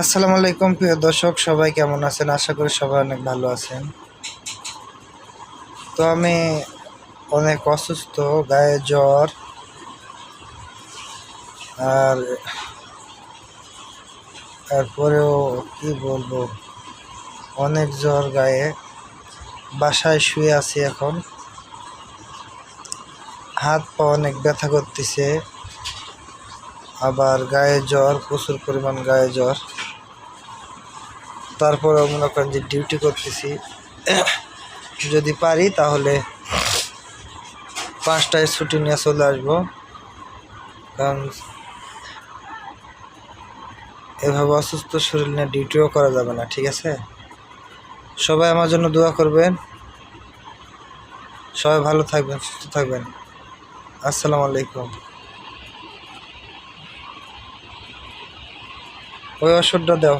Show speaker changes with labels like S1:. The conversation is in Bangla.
S1: আসসালামু আলাইকুম, প্রিয় দর্শক, সবাই কেমন আছেন? আশা করি সবাই অনেক ভালো আছেন। তো আমি অনেক অসুস্থ, গায়ে জ্বর, আর তারপরেও কি বলব? অনেক জ্বর গায়ে। বাসায় শুয়ে আছি এখন। হাত পা অনেক ব্যথা করতেছে। আবার গায়ে জ্বর, প্রচুর পরিমাণ গায়ে জ্বর। তারপরেও মনে করেন যে ডিউটি করতেছি। যদি পারি তাহলে পাঁচটায় ছুটি নিয়ে চলে আসব। কারণ এভাবে অসুস্থ শরীর নিয়ে ডিউটিও করা যাবে না, ঠিক আছে? সবাই আমার জন্য দোয়া করবেন। সবাই ভালো থাকবেন, সুস্থ থাকবেন। আসসালামু আলাইকুম। ওই ওষুধটা দাও।